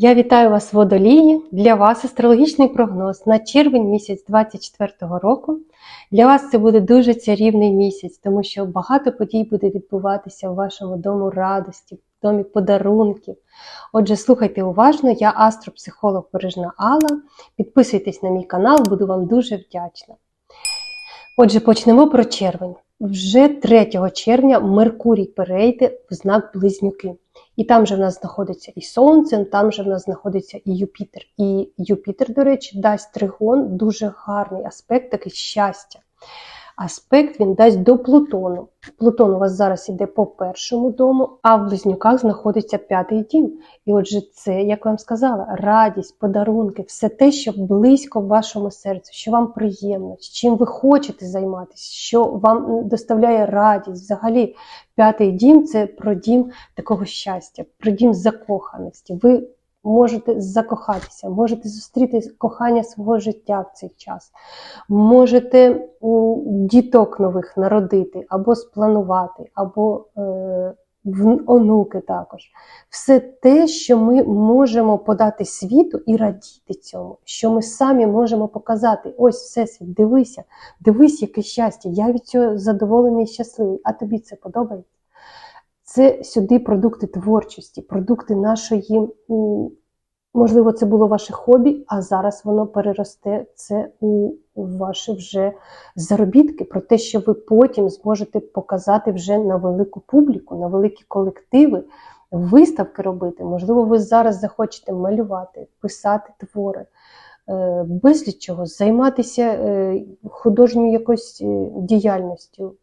Я вітаю вас, водолії. Для вас астрологічний прогноз на червень місяць 24-го року. Для вас це буде дуже чарівний місяць, тому що багато подій буде відбуватися в вашому дому радості, в домі подарунків. Отже, слухайте уважно, я астропсихолог Бережна Алла. Підписуйтесь на мій канал, буду вам дуже вдячна. Отже, почнемо про червень. Вже 3 червня Меркурій перейде в знак Близнюки. І там же в нас знаходиться і Сонце, там же в нас знаходиться і Юпітер. І Юпітер, до речі, дасть тригон дуже гарний аспект, такий щастя. Аспект він дасть до Плутону. Плутон у вас зараз іде по першому дому, а в близнюках знаходиться п'ятий дім. І отже, це, як вам сказала, радість, подарунки, все те, що близько вашому серцю, що вам приємно, з чим ви хочете займатися, що вам доставляє радість. Взагалі, п'ятий дім це про дім такого щастя, про дім закоханості. Ви можете закохатися, можете зустріти кохання свого життя в цей час, можете діток нових народити, або спланувати, або е, онуки також. Все те, що ми можемо подати світу і радіти цьому, що ми самі можемо показати. Ось всесвіт, дивися, дивись, яке щастя, я від цього задоволений і щасливий, а тобі це подобається. Це сюди продукти творчості, продукти нашої, можливо, це було ваше хобі, а зараз воно переросте це у ваші вже заробітки, про те, що ви потім зможете показати вже на велику публіку, на великі колективи, виставки робити. Можливо, ви зараз захочете малювати, писати твори. е, Безліч чого, займатися е, художньою якоюсь е, діяльністю,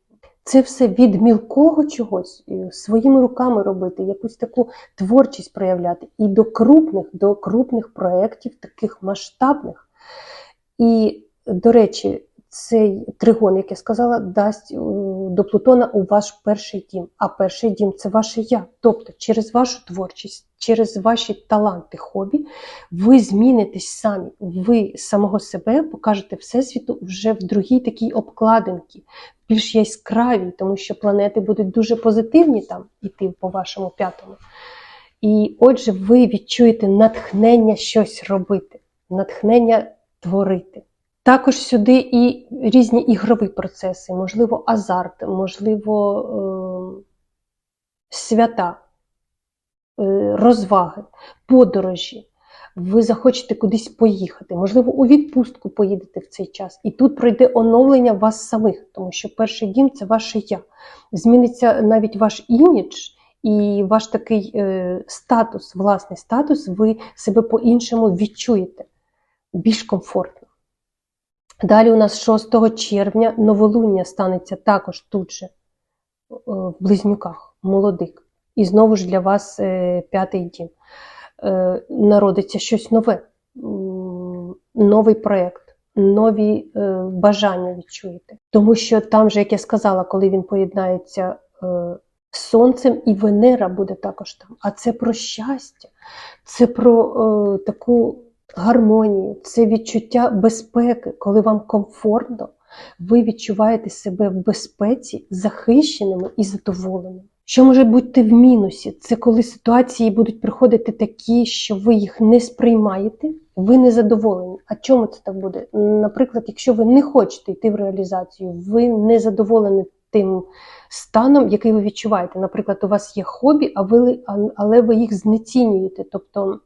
це все від мілкого чогось е, своїми руками робити, якусь таку творчість проявляти, і до крупних, до крупних проєктів, таких масштабних. І, до речі, цей тригон, як я сказала, дасть е, до Плутона у ваш перший дім. А перший дім це ваше я. Тобто через вашу творчість, через ваші таланти, хобі, ви змінитесь самі, ви самого себе покажете Всесвіту вже в другій такій обкладинці, більш яскравій, тому що планети будуть дуже позитивні там іти по вашому п'ятому. І отже, ви відчуєте натхнення щось робити, натхнення творити. Також сюди і різні ігрові процеси, можливо, азарт, можливо, е свята, е розваги, подорожі. Ви захочете кудись поїхати, можливо, у відпустку поїдете в цей час. І тут пройде оновлення вас самих, тому що перший дім це ваше я. Зміниться навіть ваш імідж і ваш такий е статус, власний статус, ви себе по-іншому відчуєте більш комфортно. Далі у нас 6 червня новолуння станеться також тут же, в близнюках, молодик. І знову ж для вас е п'ятий дім. Е, народиться щось нове, новий проєкт, нові е, бажання відчуєте. Тому що там же, як я сказала, коли він поєднається з сонцем, і Венера буде також там. А це про щастя, це про таку гармонію, це відчуття безпеки, коли вам комфортно, ви відчуваєте себе в безпеці, захищеними і задоволеними. Що може бути в мінусі? Це коли ситуації будуть приходити такі, що ви їх не сприймаєте, ви не задоволені. А чому це так буде? Наприклад, якщо ви не хочете йти в реалізацію, ви не задоволені тим станом, який ви відчуваєте. Наприклад, у вас є хобі, а ви, але ви їх знецінюєте. Тобто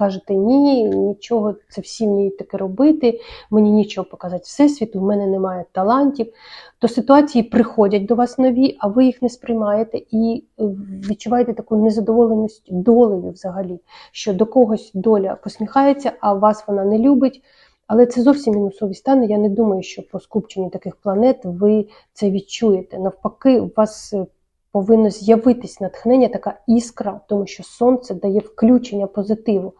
кажете, ні, нічого, це всі вміють таке робити, мені нічого показати всесвіту, в мене немає талантів. То ситуації приходять до вас нові, а ви їх не сприймаєте і відчуваєте таку незадоволеність долею взагалі, що до когось доля посміхається, а вас вона не любить. Але це зовсім мінусові стани. Я не думаю, що по скупченню таких планет ви це відчуєте. Навпаки, у вас повинно з'явитись натхнення, така іскра, тому що сонце дає включення позитиву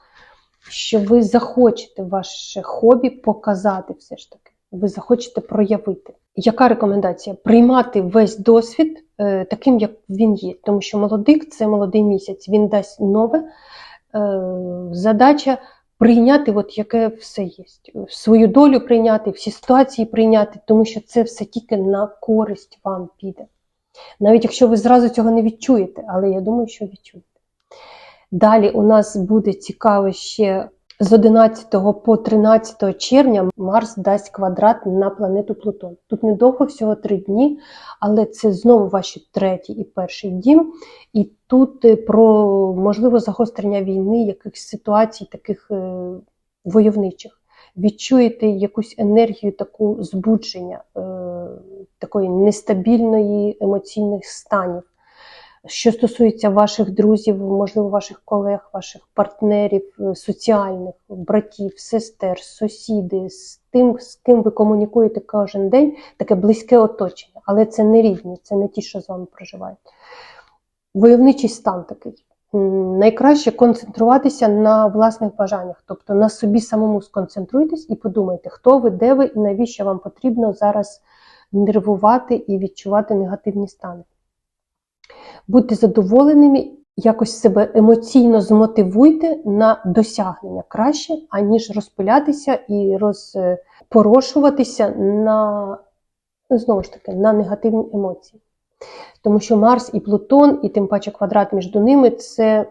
що ви захочете ваше хобі показати все ж таки. Ви захочете проявити. Яка рекомендація? Приймати весь досвід е, таким, як він є. Тому що молодик це молодий місяць, він дасть нове. Е, задача прийняти, от яке все є. Свою долю прийняти, всі ситуації прийняти, тому що це все тільки на користь вам піде. Навіть якщо ви зразу цього не відчуєте, але я думаю, що відчуєте. Далі у нас буде цікаво ще з 11 по 13 червня Марс дасть квадрат на планету Плутон. Тут недовго, всього три дні, але це знову ваші третій і перший дім. І тут е, про можливо загострення війни, якихось ситуацій, таких е, войовничих. Відчуєте якусь енергію, таку збудження, е, такої нестабільної емоційних станів. Що стосується ваших друзів, можливо, ваших колег, ваших партнерів, е, соціальних, братів, сестер, сусіди, з тим, з ким ви комунікуєте кожен день, таке близьке оточення, але це не рідні, це не ті, що з вами проживають. Войовничий стан такий. Найкраще концентруватися на власних бажаннях, тобто на собі самому сконцентруйтесь і подумайте, хто ви, де ви і навіщо вам потрібно зараз нервувати і відчувати негативні стани. Будьте задоволеними, якось себе емоційно змотивуйте на досягнення. Краще, аніж розпилятися і розпорошуватися на знову ж таки на негативні емоції. Тому що Марс і Плутон, і тим паче квадрат між ними це,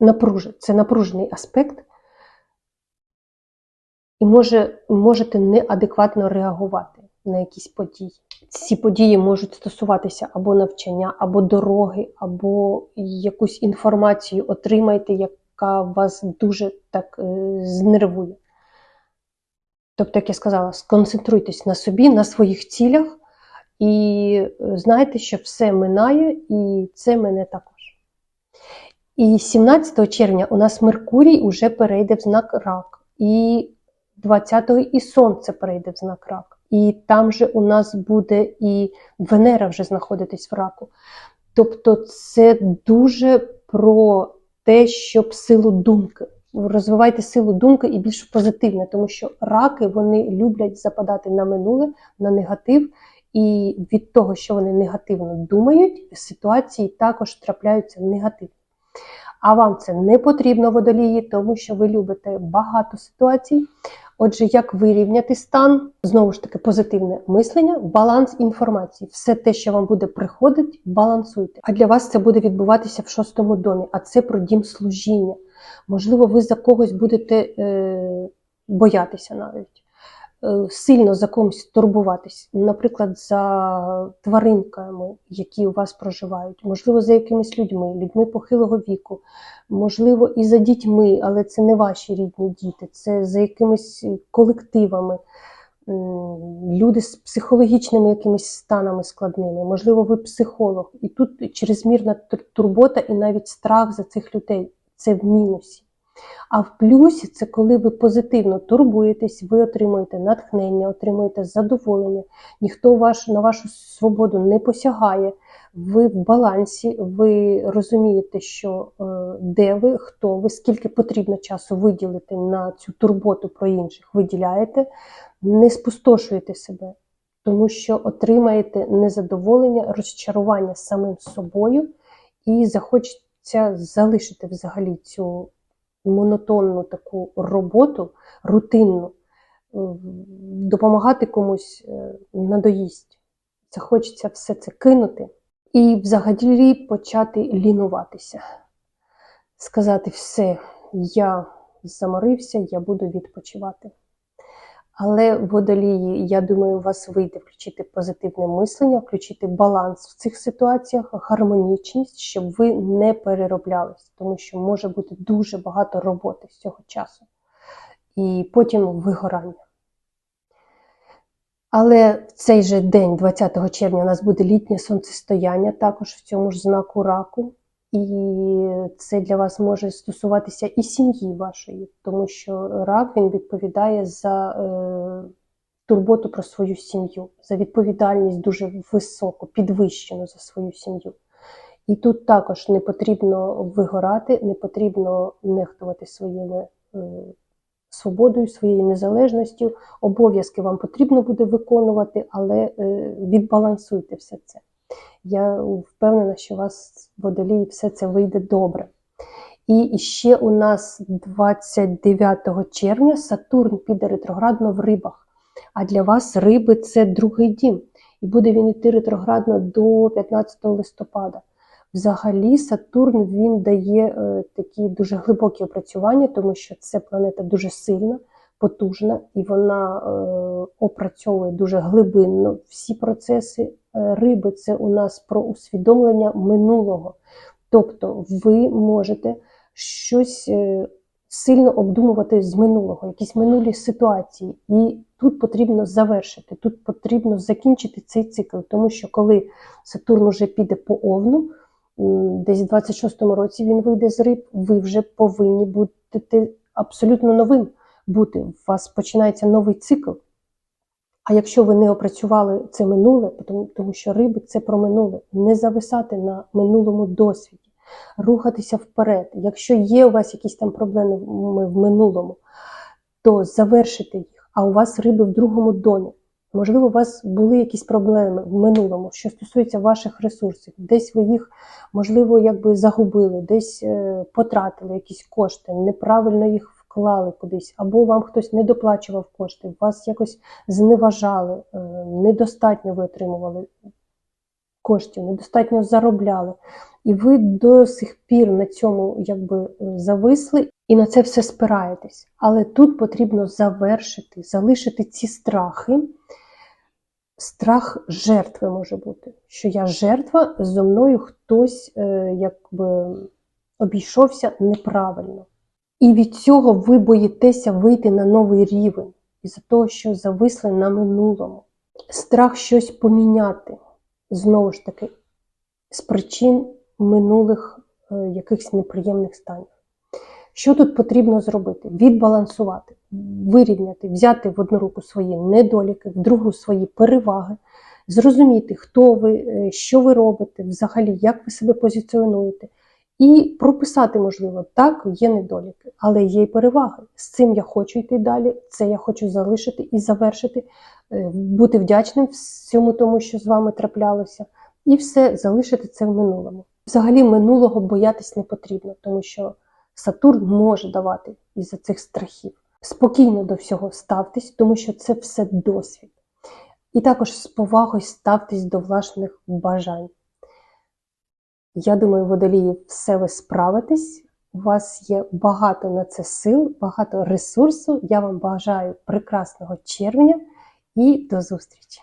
напруж... це напружений аспект, і може, можете неадекватно реагувати на якісь події. Ці події можуть стосуватися або навчання, або дороги, або якусь інформацію отримайте, яка вас дуже так е, знервує. Тобто, як я сказала, сконцентруйтесь на собі, на своїх цілях, і е, знайте, що все минає, і це мене також. І 17 червня у нас Меркурій уже перейде в знак рак, і 20-го і Сонце перейде в знак рак. І там же у нас буде і Венера вже знаходитись в раку. Тобто, це дуже про те, щоб силу думки. Розвивайте силу думки і більш позитивне, тому що раки вони люблять западати на минуле, на негатив. І від того, що вони негативно думають, ситуації також трапляються негативні. А вам це не потрібно водолії, тому що ви любите багато ситуацій. Отже, як вирівняти стан? Знову ж таки, позитивне мислення, баланс інформації. Все те, що вам буде приходити, балансуйте. А для вас це буде відбуватися в шостому домі, а це про дім служіння. Можливо, ви за когось будете е, боятися навіть. Е, Сильно за комусь турбуватись, наприклад, за тваринками, які у вас проживають, можливо, за якимись людьми, людьми похилого віку, можливо, і за дітьми, але це не ваші рідні діти, це за якимись колективами, люди з психологічними якимись станами складними, можливо, ви психолог, і тут чрезмірна тур- турбота і навіть страх за цих людей це в мінусі. А в плюсі це коли ви позитивно турбуєтесь, ви отримуєте натхнення, отримуєте задоволення, ніхто ваш, на вашу свободу не посягає, ви в балансі, ви розумієте, що е, де ви, хто ви, скільки потрібно часу виділити на цю турботу про інших, виділяєте, не спустошуєте себе, тому що отримаєте незадоволення, розчарування самим собою і захочеться залишити взагалі цю монотонну таку роботу, рутинну, допомагати комусь надоїсть. Це хочеться все це кинути і взагалі почати лінуватися. Сказати все, я заморився, я буду відпочивати. Але водолії, я думаю, у вас вийде включити позитивне мислення, включити баланс в цих ситуаціях, гармонічність, щоб ви не перероблялись, тому що може бути дуже багато роботи з цього часу. І потім вигорання. Але в цей же день, 20 червня, у нас буде літнє сонцестояння, також в цьому ж знаку раку. І це для вас може стосуватися і сім'ї вашої, тому що рак він відповідає за е, турботу про свою сім'ю, за відповідальність дуже високу, підвищену за свою сім'ю. І тут також не потрібно вигорати, не потрібно нехтувати своїми е, свободою, своєю незалежністю. Обов'язки вам потрібно буде виконувати, але е, відбалансуйте все це. Я впевнена, що у вас в водолії все це вийде добре. І ще у нас 29 червня Сатурн піде ретроградно в рибах. А для вас риби це другий дім. І буде він йти ретроградно до 15 листопада. Взагалі, Сатурн він дає е, такі дуже глибокі опрацювання, тому що це планета дуже сильна, потужна, і вона е, опрацьовує дуже глибинно всі процеси. Е, Риби це у нас про усвідомлення минулого. Тобто ви можете щось е, сильно обдумувати з минулого, якісь минулі ситуації. І тут потрібно завершити, тут потрібно закінчити цей цикл, тому що коли Сатурн уже піде по Овну, десь в 26-му році він вийде з риб, ви вже повинні бути абсолютно новим бути. У вас починається новий цикл. А якщо ви не опрацювали це минуле, тому, що риби це про минуле, не зависати на минулому досвіді, рухатися вперед. Якщо є у вас якісь там проблеми в минулому, то завершити їх. А у вас риби в другому домі. Можливо, у вас були якісь проблеми в минулому, що стосується ваших ресурсів. Десь ви їх, можливо, якби загубили, десь е, потратили якісь кошти, неправильно їх вклали кудись, або вам хтось не доплачував кошти, вас якось зневажали, е, недостатньо ви отримували коштів, недостатньо заробляли. І ви до сих пір на цьому якби е, зависли і на це все спираєтесь. Але тут потрібно завершити, залишити ці страхи. Страх жертви може бути, що я жертва, зо мною хтось е, якби обійшовся неправильно. І від цього ви боїтеся вийти на новий рівень із-за того, що зависли на минулому. Страх щось поміняти, знову ж таки, з причин минулих е, якихось неприємних станів. Що тут потрібно зробити? Відбалансувати, вирівняти, взяти в одну руку свої недоліки, в другу свої переваги, зрозуміти, хто ви, е, що ви робите, взагалі, як ви себе позиціонуєте. І прописати, можливо, так, є недоліки, але є й переваги. З цим я хочу йти далі, це я хочу залишити і завершити, е, бути вдячним всьому тому, що з вами траплялося, і все залишити це в минулому. Взагалі, минулого боятись не потрібно, тому що Сатурн може давати із-за цих страхів. Спокійно до всього ставтесь, тому що це все досвід. І також з повагою ставтесь до власних бажань. Я думаю, водолії, все ви справитесь. У вас є багато на це сил, багато ресурсу. Я вам бажаю прекрасного червня і до зустрічі!